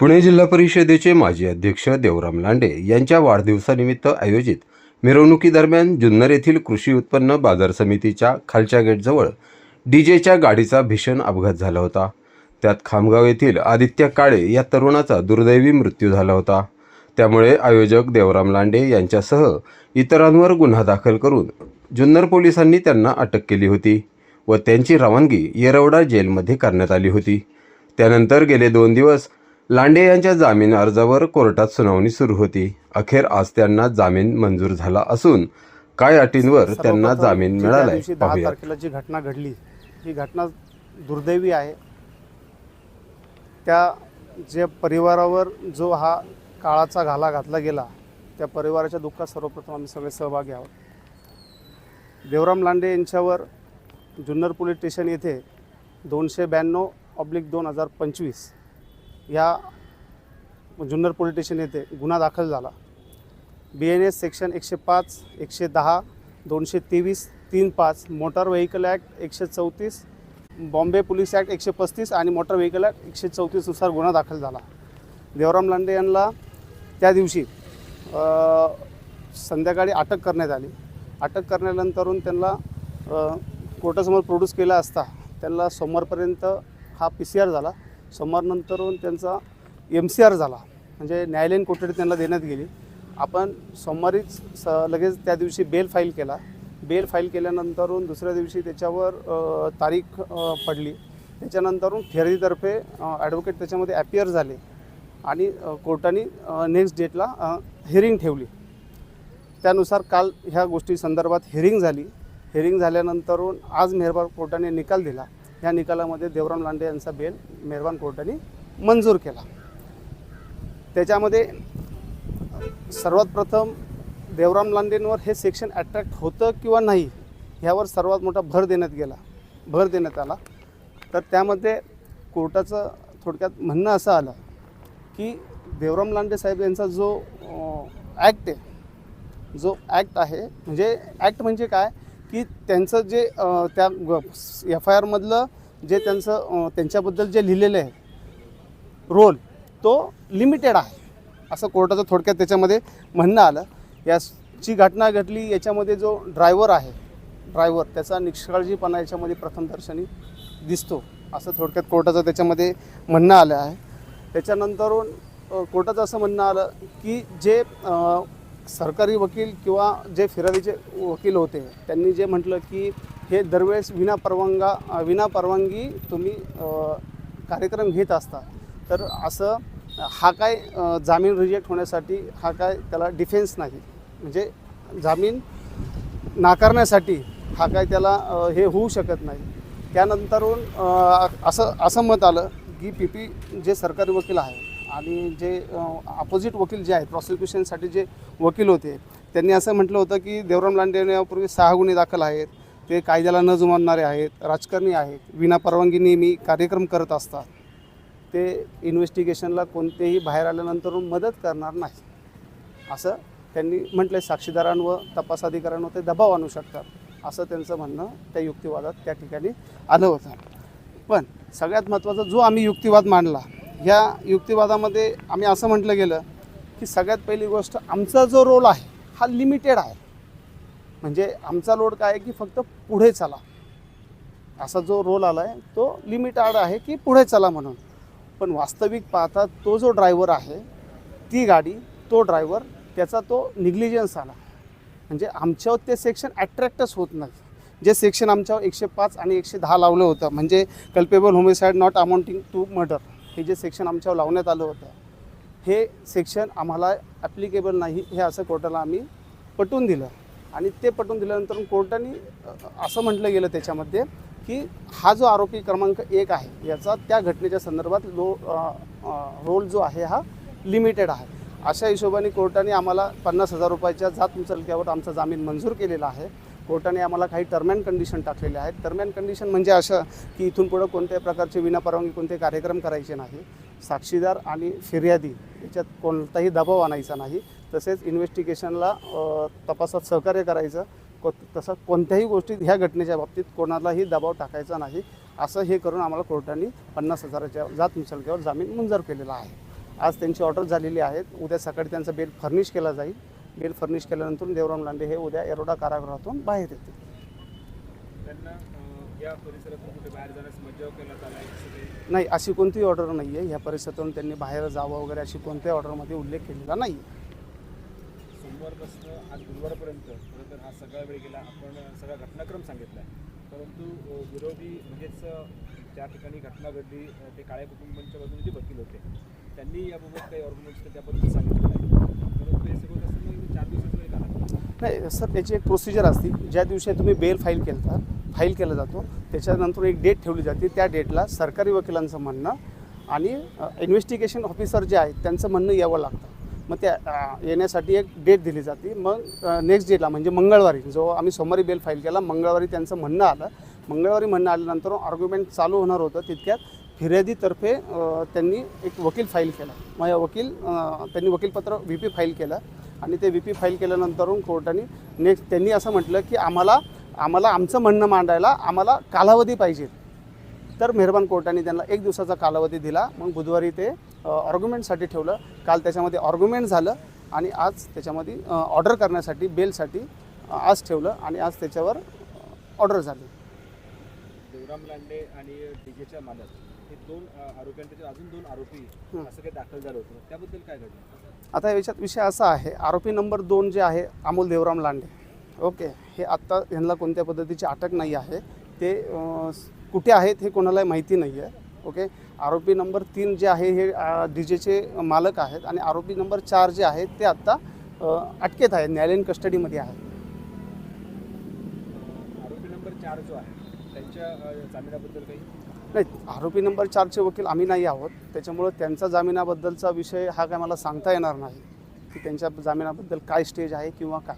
पुणे जिल्हा परिषदेचे माजी अध्यक्ष देवराम लांडे यांच्या वाढदिवसानिमित्त आयोजित मिरवणुकीदरम्यान जुन्नर येथील कृषी उत्पन्न बाजार समितीच्या खालच्या गेटजवळ डीजेच्या गाडीचा भीषण अपघात झाला होता. त्यात खामगाव येथील आदित्य काळे या तरुणाचा दुर्दैवी मृत्यू झाला होता. त्यामुळे आयोजक देवराम लांडे यांच्यासह इतरांवर गुन्हा दाखल करून जुन्नर पोलिसांनी त्यांना अटक केली होती व त्यांची रवानगी येरवडा जेलमध्ये करण्यात आली होती. त्यानंतर गेले दोन दिवस लांडे यांच्या जामीन अर्जावर कोर्टात सुनावणी सुरू होती. अखेर आज त्यांना जामीन मंजूर झाला असून काय अटींवर त्यांना जामीन मिळालाय? दिवशी दहा पाहूया तारखेला जी घटना घडली ही घटना दुर्दैवी आहे. त्या जे परिवारावर जो हा काळाचा घाला घातला गेला त्या परिवाराच्या दुःखात सर्वप्रथम आम्ही सगळे सहभागी आहोत. देवराम लांडे यांच्यावर जुन्नर पोलीस स्टेशन येथे दोनशे ब्याण्णव ऑब्लिक दोन हजार पंचवीस या जुन्नर पोलीस स्टेशन येथे गुन्हा दाखल झाला. बी एन एस सेक्शन एकशे पाच एकशे दहा दोनशे तेवीस तीन पाच मोटार व्हेकल ॲक्ट एकशे चौतीस बॉम्बे पोलीस ॲक्ट एकशे पस्तीस आणि मोटार व्हेकल ॲक्ट एकशे चौतीसनुसार गुन्हा दाखल झाला. देवराम लांडे यांना त्या दिवशी संध्याकाळी अटक करण्यात आली. अटक करण्यानंतरून त्यांना कोर्टासमोर प्रोड्यूस केला असता त्यांना सोमवारपर्यंत हा पी सी आर झाला. सोमवारनंतरून त्यांचा एम सी आर झाला. म्हणजे न्यायालयीन कोठडी त्यांना देण्यात गेली. आपण सोमवारीच स लगेच त्या दिवशी बेल फाईल केला. बेल फाईल केल्यानंतरून दुसऱ्या दिवशी त्याच्यावर तारीख पडली. त्याच्यानंतरून खेरीतर्फे ॲडव्होकेट त्याच्यामध्ये ॲपियर झाले. आणि कोर्टाने नेक्स्ट डेटला हिअरिंग ठेवली. त्यानुसार काल ह्या गोष्टी संदर्भात हिअरिंग झाली. हिअरिंग झाल्यानंतरून आज मेहरबार कोर्टाने निकाल दिला. या निकालामध्ये देवराम लांडे यांचा बेल मेहरबान कोर्टाने मंजूर केला. त्याच्यामध्ये सर्वात प्रथम देवराम लांडेंवर हे सेक्शन अट्रॅक्ट होतं किंवा नाही ह्यावर सर्वात मोठा भर देण्यात गेला भर देण्यात आला. तर त्यामध्ये कोर्टाचं थोडक्यात म्हणणं असं आलं की देवराम लांडे साहेब यांचा जो ॲक्ट आहे जो ॲक्ट आहे म्हणजे ॲक्ट म्हणजे काय? की त्यांचं जे त्या एफ आय आरमधलं जे त्यांचं त्यांच्याबद्दल जे लिहिलेलं आहे रोल तो लिमिटेड आहे. असं कोर्टाचं थोडक्यात त्याच्यामध्ये म्हणणं आलं. याची घटना घडली याच्यामध्ये जो ड्रायव्हर आहे ड्रायव्हर त्याचा निष्काळजीपणा याच्यामध्ये प्रथमदर्शनी दिसतो असं थोडक्यात कोर्टाचं त्याच्यामध्ये म्हणणं आलं आहे. त्याच्यानंतरून कोर्टाचं असं म्हणणं आलं की जे सरकारी वकील किंवा जे फिर्यादीचे वकील होते त्यांनी जे म्हटलं की हे दरवेळेस विना परवानगा विना परवानगी तुम्ही कार्यक्रम घेत असता. तर असं हा काय जामीन रिजेक्ट होण्यासाठी हा काय त्याला डिफेन्स नाही. म्हणजे जामीन नाकारण्यासाठी हा काय त्याला हे होऊ शकत नाही. त्यानंतरून असं असं मत आलं की पी पी जे सरकारी वकील आहे आणि जे अपोजिट वकील जे आहेत प्रॉसिक्युशनसाठी जे वकील होते त्यांनी असं म्हटलं होतं की देवराम लांडे यापूर्वी सहा गुन्हे दाखल आहेत ते कायद्याला न जुमानणारे आहेत राजकारणी आहेत विना परवानगी नेहमी कार्यक्रम करत असतात ते इन्व्हेस्टिगेशनला कोणतेही बाहेर आल्यानंतर मदत करणार नाही. असं त्यांनी म्हटलं साक्षीदारांवर तपास अधिकाऱ्यांवर ते दबाव आणू शकतात असं त्यांचं म्हणणं त्या युक्तिवादात त्या ठिकाणी आलं होतं. पण सगळ्यात महत्त्वाचा जो आम्ही युक्तिवाद मांडला ह्या युक्तिवादामध्ये आम्ही असं म्हटलं गेलं की सगळ्यात पहिली गोष्ट आमचा जो रोल आहे हा लिमिटेड आहे. म्हणजे आमचा लोड काय आहे की फक्त पुढे चला. असा जो रोल आला आहे तो लिमिटेड आहे की पुढे चला म्हणून. पण वास्तविक पाहता तो जो ड्रायव्हर आहे ती गाडी तो ड्रायव्हर त्याचा तो निग्लिजन्स आला. म्हणजे आमच्यावर ते सेक्शन अट्रॅक्टच होत नाही. जे सेक्शन आमच्यावर एकशे पाच आणि एकशे दहा लावलं होतं म्हणजे culpable homicide not amounting to murder हे जे सेक्शन आमच्यावर लावण्यात आलं होतं हे सेक्शन आम्हाला ॲप्लिकेबल नाही हे असं कोर्टाला आम्ही पटवून दिलं. आणि ते पटवून दिल्यानंतर कोर्टाने असं म्हटलं गेलं त्याच्यामध्ये की हा जो आरोपी क्रमांक एक आहे याचा त्या घटनेच्या संदर्भात लो रोल जो आहे हा लिमिटेड आहे. अशा हिशोबाने कोर्टाने आम्हाला पन्नास हजार रुपयाच्या जात उचलक्यावर आमचा जामीन मंजूर केलेला आहे. कोर्टाने आम्हाला काही टर्म अँड कंडिशन टाकलेले आहेत. टर्म अँड कंडिशन म्हणजे असं की इथून पुढं कोणत्याही प्रकारचे विनापरवानगी कोणते कार्यक्रम करायचे नाही. साक्षीदार आणि फिर्यादी याच्यात कोणताही दबाव आणायचा नाही. तसेच इन्व्हेस्टिगेशनला तपासात सहकार्य करायचं. को तसं कोणत्याही गोष्टीत ह्या घटनेच्या बाबतीत कोणालाही दबाव टाकायचा नाही. असं हे करून आम्हाला कोर्टाने पन्नास हजाराच्या जात मुचलक्यावर जामीन मंजूर केलेला आहे. आज त्यांची ऑर्डर झालेली आहे. उद्या सकाळी त्यांचा बेल फर्निश केला जाईल. बेल फर्निश केल्यानंतर देवराम लांडे हे उद्या एरोडा कारागृहातून बाहेर येतील. आहे नाही अशी कोणतीही ऑर्डर नाही आहे. ह्या परिसरातून त्यांनी बाहेर जावं वगैरे अशी कोणत्याही ऑर्डरमध्ये उल्लेख केलेला नाही सोमवारपासून आज गुरुवारपर्यंत खरं तर हा सगळा वेळ गेला आपण सगळा घटनाक्रम सांगितला आहे. परंतु विरोधी म्हणजेच ज्या ठिकाणी घटना घडली ते काळ्या कुटुंबांच्या बाजूने जे वकील होते त्यांनी याबाबत काही ऑर्ग्युमेंट्स त्याबद्दल सांगितलं नाही. परंतु हे सगळं कसं मग चार दिवसाचा वेळ आला नाही सर त्याची एक प्रोसिजर असते. ज्या दिवशी तुम्ही बेल फाईल केलं फाईल केला जातो त्याच्यानंतर एक डेट ठेवली जाते. त्या डेटला सरकारी वकिलांचं म्हणणं आणि इन्व्हेस्टिगेशन ऑफिसर जे आहेत त्यांचं म्हणणं यावं लागतं. मग त्या येण्यासाठी एक डेट दिली जाते. मग नेक्स्ट डेटला म्हणजे मंगळवारी जो आम्ही सोमवारी बेल फाईल केला मंगळवारी त्यांचं म्हणणं आलं. मंगळवारी म्हणणं आल्यानंतर आर्ग्युमेंट चालू होणार होतं. तितक्यात फिर्यादीतर्फे त्यांनी एक वकील फाईल केला. मग या वकील त्यांनी वकीलपत्र व्ही पी फाईल केलं. आणि ते व्ही पी फाईल केल्यानंतरून कोर्टाने नेक्स्ट त्यांनी असं म्हटलं की आम्हाला आम्हाला आमचं म्हणणं मांडायला आम्हाला कालावधी पाहिजे. तर मेहरबान कोर्टाने त्यांना एक दिवसाचा कालावधी दिला. मग बुधवारी ते ऑर्ग्युमेंटसाठी ठेवलं. काल त्याच्यामध्ये ऑर्ग्युमेंट झालं आणि आज त्याच्यामध्ये ऑर्डर करण्यासाठी बेलसाठी आज ठेवलं आणि आज त्याच्यावर ऑर्डर झाली. देवराम लांडे आणि डीजेच्या मालक हे दोन आरोपी आणि त्याचे अजून दोन आरोपी. असं काही दाखल झालं होतं. त्याबद्दल काय घडलं? आता याच्यात विषय असा आहे आरोपी नंबर दोन जे आहे अमोल देवराम लांडे. ओके हे आत्ता यांना कोणत्या पद्धतीची अटक नाही आहे ते कुठे आहेत हे कोणालाही माहिती नाही आहे ओके आरोपी नंबर तीन जे आहे हे डी जेचे मालक आहेत आणि आरोपी नंबर चार जे आहेत ते आत्ता अटकेत आहेत न्यायालयीन कस्टडीमध्ये आहेत. आरोपी नंबर चार जो आहे त्यांच्या जामिनाबद्दल काही नाही आरोपी नंबर चारचे वकील आम्ही नाही आहोत. त्याच्यामुळं त्यांचा जामिनाबद्दलचा विषय हा काय मला सांगता येणार नाही. की त्यांच्या जामिनाबद्दल काय स्टेज आहे किंवा काय.